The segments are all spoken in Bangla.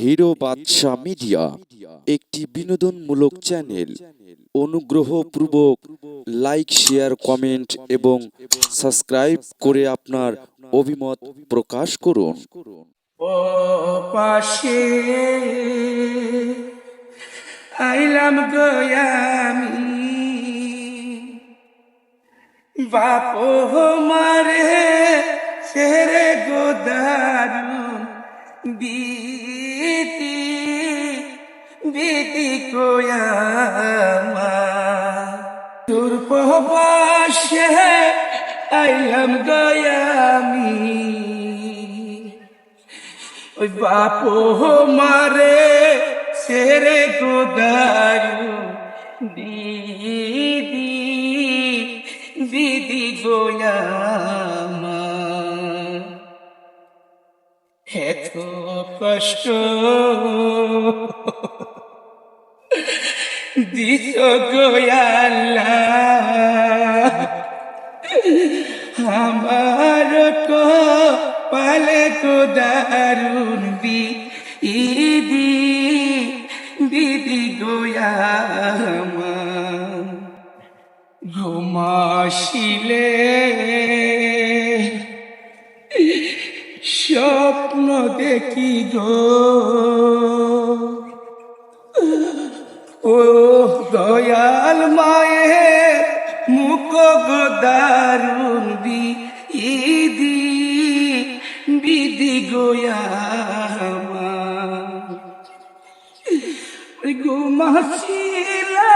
হিরো বাদশা মিডিয়া একটি বিনোদনমূলক চ্যানেল। অনুগ্রহ অনুগ্রহপূর্বক লাইক, শেয়ার, কমেন্ট এবং সাবস্ক্রাইব করে আপনার অভিমত প্রকাশ করুন। ও পাশে আইলাম গয়ামি বাপ মারে সেরে গোদারুন বিতি কোয়ামা তোর পাশে আইলাম গয়ামি ওই বাপ মারে সেরে গোদারু দিদি দিদি গোয়ামা এত কষ্ট দিস গোয়াল্লা আমার পালে কো দারুণ বি ইদি দিদি গোয়ামা ঘুমাসিলে স্বপ্ন দেখি গো। ও দয়াল মায়ের মুখ গোদারুন বি ইদি বিধি গোয়ামা ঘুমাছিলে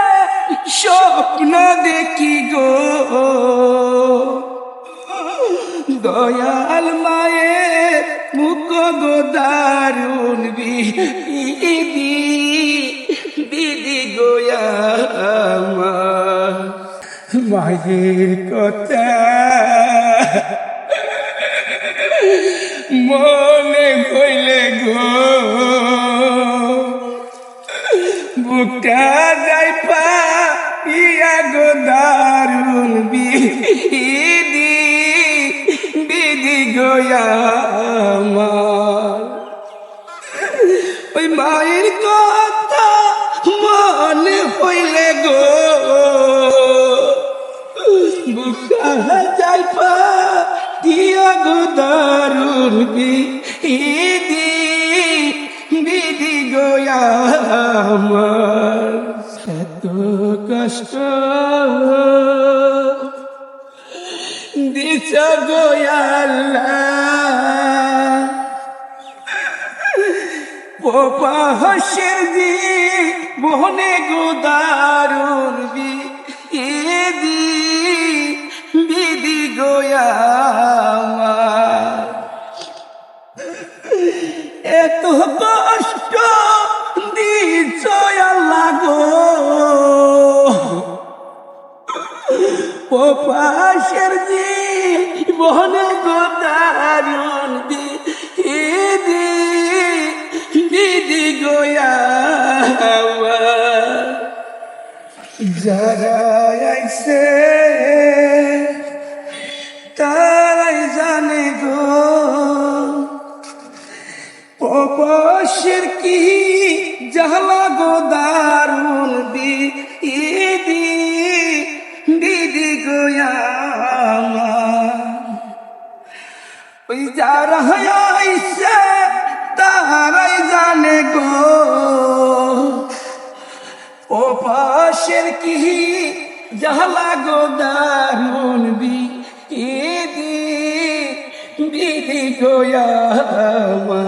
স্বপ্ন দেখি গো। দয়াল মায়ের মুখ গোদারুন মায়ের কথা মনে হইলে গো, বুকটা যাই পা ইয়া গো দারুণ বিধি বিধি গোয়ামা ওই মায়ের কথা মনে হইলে গো বুকা যাই পা দিয়া গো দারুণ বিধি বিধি গোয়ামার এত কষ্ট দিছ গোয়াল্লা পোপা হাসের দি বহনে গোদারুন বি পোপাশের দি বহনে গোদারুন বি ইদি দিদি গোয়ামা যারা আইসে তারাই জানে গো পপশের কি জাহলা ওই যারা আইসে তারাই জানে গো। ও পাশের কি জাহলা গো দারুণ বি ইদি বিধি গোয়ামা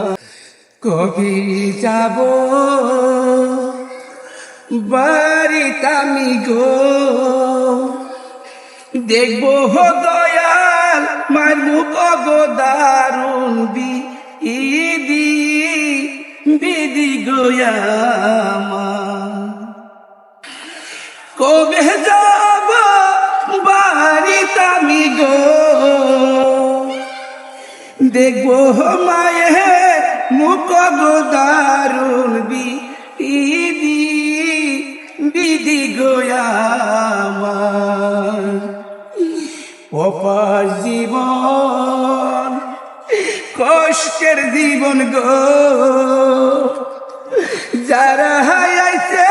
কবি যাব, বাড়িতে আমি গো। দেখব হো দয়াল মার মুখ গো দারুণ বি ইদি গোয়ামা কবে যাব বাড়িতে আমি গো? দেখব মায়ের মুখ গো অপার জীবন কষ্টের জীবন গো। যারা আইছে